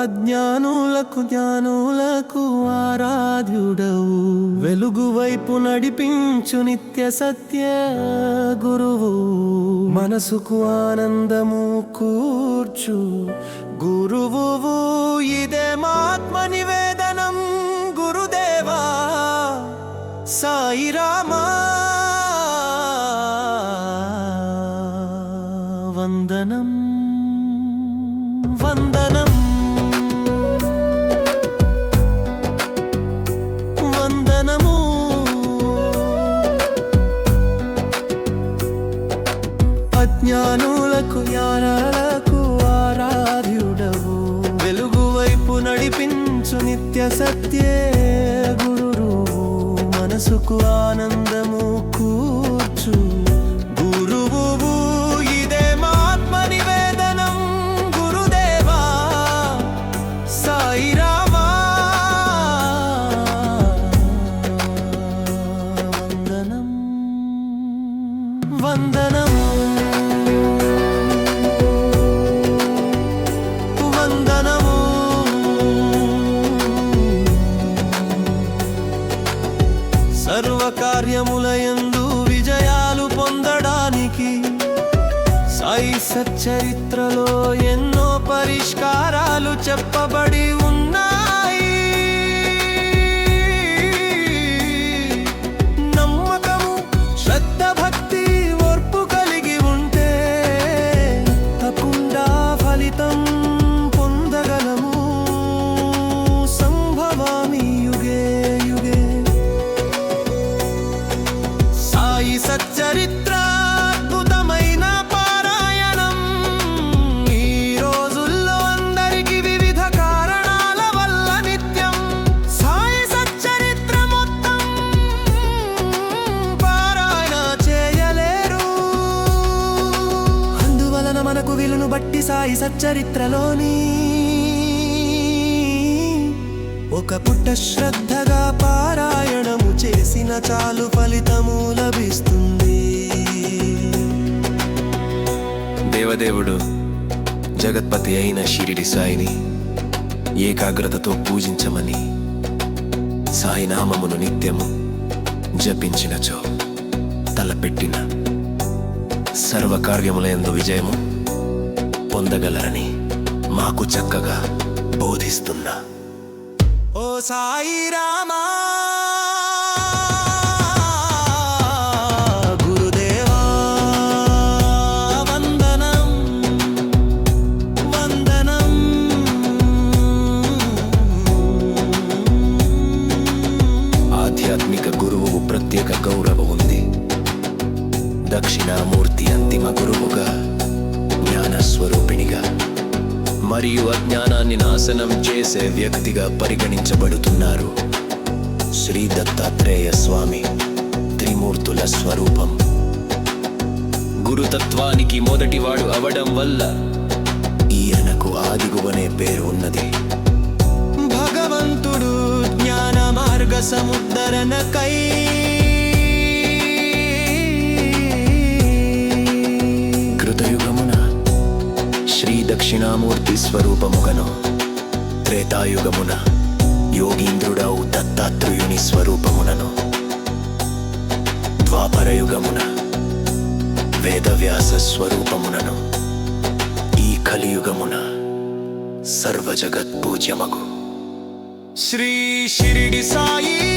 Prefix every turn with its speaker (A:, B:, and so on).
A: అజ్ఞానులకు జ్ఞానులకు ఆరాధ్యుడవు. వెలుగు వైపు నడిపించు నిత్య సత్య గురువు. మనసుకు ఆనందము కూర్చు. గురువు ఇదే మాత్మ నివేదనం గురుదేవా. సాయిరామా వందనం. నడిపించు నిత్య సచ్చరిత్రలో ఎన్నో పరిష్కారాలు చెప్పబడి బట్టి సచ్చరిత్రలోని ఒక పుట్ట శ్రద్ధగా పారాయణము చేసిన చాలు ఫలితము లభిస్తుంది.
B: దేవదేవుడు జగత్పతి అయిన షిరిడి సాయిని ఏకాగ్రతతో పూజించమని సాయినామమును నిత్యము జపించినచో తలపెట్టిన సర్వకార్యములందు విజయము పొందగలరని మాకు చక్కగా బోధిస్తున్నా.
A: ఓ సాయి రామా గురుదేవా వందనం వందనం.
B: ఆధ్యాత్మిక గురువు ప్రత్యేక గౌరవం ఉంది. దక్షిణామూర్తి అంతిమ గురువుగా జ్ఞాన స్వరూపిణిగా మరియు అజ్ఞానాన్ని నాశనం చేసే వ్యక్తిగా పరిగణించబడుతున్నారు. శ్రీ దత్తాత్రేయ స్వామి త్రిమూర్తుల స్వరూపం. గురుతత్వానికి మొదటివాడు అవడం వల్ల ఈయనకు ఆదిగువనే పేరు ఉన్నది.
A: భగవంతుడు జ్ఞాన మార్గ సముద్ధరణకై
B: కృతయుగమున శ్రీ దక్షిణామూర్తి స్వరూపముగను. త్రేతాయుగమున యోగీంద్రుడవు దత్తాత్రేయుని స్వరూపమునను. ద్వాపరయుగమున వేదవ్యాస స్వరూపమునను. ఈ కలియుగమున సర్వజగత్ పూజ్యమగు
A: శ్రీ షిరిడి సాయి